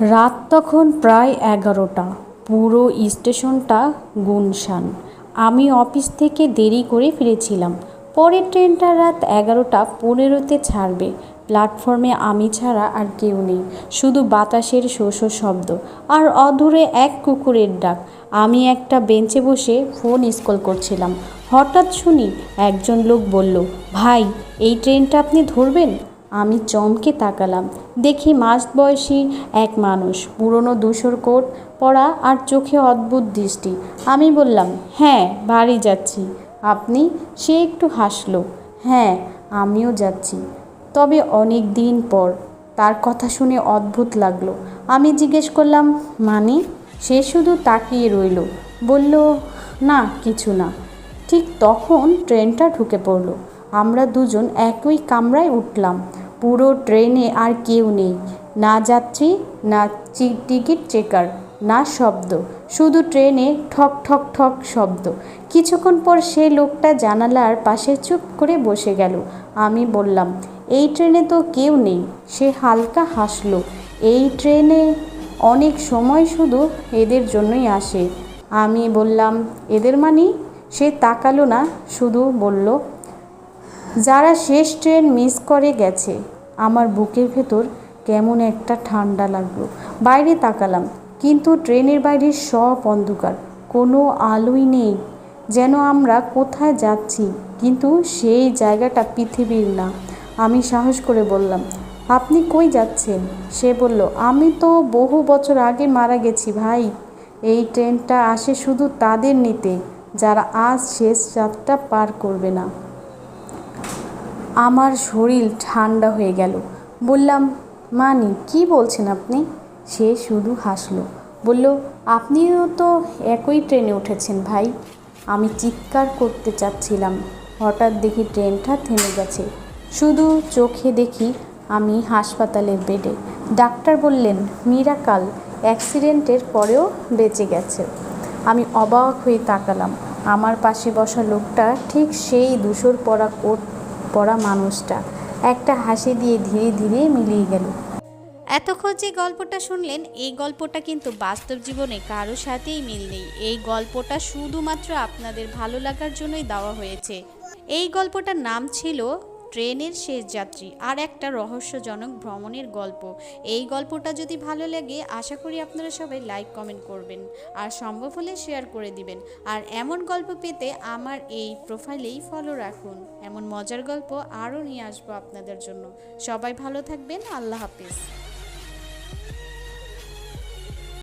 রাত তখন প্রায় এগারোটা। পুরো স্টেশনটা গুনশান। আমি অফিস থেকে দেরি করে ফিরেছিলাম। পরের ট্রেনটা রাত এগারোটা পনেরোতে ছাড়বে। প্ল্যাটফর্মে আমি ছাড়া আর কেউ নেই। শুধু বাতাসের শো শো শব্দ আর অদূরে এক কুকুরের ডাক। আমি একটা বেঞ্চে বসে ফোন স্কল করছিলাম। হঠাৎ শুনি একজন লোক বলল, ভাই, এই ট্রেনটা আপনি ধরবেন? আমি চমকে তাকালাম। দেখি মাঝবয়সী এক মানুষ, পুরনো ধূসর কোট পরা আর চোখে অদ্ভুত দৃষ্টি। আমি বললাম হ্যাঁ বাড়ি যাচ্ছি। আপনি? সে একটু হাসলো হ্যাঁ আমিও যাচ্ছি। তবে অনেক দিন পর। তার কথা শুনে অদ্ভুত লাগল। আমি জিজ্ঞেস করলাম মানে? সে শুধু তাকিয়ে রইল, বলল, না, কিছু না। ঠিক তখন ট্রেনটা ঢুকে পড়ল। আমরা দুজন একই কামরায় উঠলাম। পুরো ট্রেনে আর কেউ নেই। না যাত্রী, না টিকিট চেকার, না শব্দ। শুধু ট্রেনে ঠক ঠক ঠক শব্দ। কিছুক্ষণ পর সে লোকটা জানালার পাশে চুপ করে বসে গেল। আমি বললাম, এই ট্রেনে তো কেউ নেই। সে হালকা হাসলো। এই ট্রেনে অনেক সময় শুধু এদের জন্যই আসে। আমি বললাম, এদের মানে সে তাকালো না, শুধু বলল যারা শেষ ট্রেন মিস করে গেছে, আমার বুকের ভেতর কেমন একটা ঠান্ডা লাগল। বাইরে তাকালাম, কিন্তু ট্রেনের বাইরে সব অন্ধকার, কোনো আলোই নেই। যেন আমরা কোথায় যাচ্ছি, কিন্তু সেই জায়গাটা পৃথিবীর না। আমি সাহস করে বললাম, আপনি কই যাচ্ছেন? সে বলল, আমি তো বহু বছর আগে মারা গেছি ভাই। এই ট্রেনটা আসে শুধু তাদের নিতে, যারা আজ শেষ যাত্রা পার করবে না। আমার শরীর ঠান্ডা হয়ে গেল। বললাম, মানি, কি বলছেন আপনি? সে শুধু হাসলো। বলল, আপনিও তো একই ট্রেনে উঠেছেন ভাই। আমি চিৎকার করতে চাচ্ছিলাম। হঠাৎ দেখি ট্রেনটা থেমে গেছে। শুধু চোখে দেখি আমি হাসপাতালের বেডে। ডাক্তার বললেন, মিরাকাল, অ্যাক্সিডেন্টের পরেও বেঁচে গেছে। আমি অবাক হয়ে তাকালাম। আমার পাশে বসা লোকটা ঠিক সেই ধূসর পরা কোট পরা মানুষটা। একটা হাসি দিয়ে ধীরে ধীরে মিলিয়ে গেল। এতক্ষণ যে গল্পটা শুনলেন, এই গল্পটা কিন্তু বাস্তব জীবনে কারও সাথেই মিল নেই। এই গল্পটা শুধুমাত্র আপনাদের ভালো লাগার জন্যই দেওয়া হয়েছে। এই গল্পটার নাম ছিল ট্রেনের শেষ যাত্রী আর একটা রহস্যজনক ভ্রমণের গল্প। এই গল্পটা যদি ভালো লাগে, আশা করি আপনারা সবাই লাইক, কমেন্ট করবেন আর সম্ভব হলে শেয়ার করে দিবেন। আর এমন গল্প পেতে আমার এই প্রোফাইলেই ফলো রাখুন। এমন মজার গল্প আরও নিয়ে আসব আপনাদের জন্য। সবাই ভালো থাকবেন, আল্লাহ হাফিজ।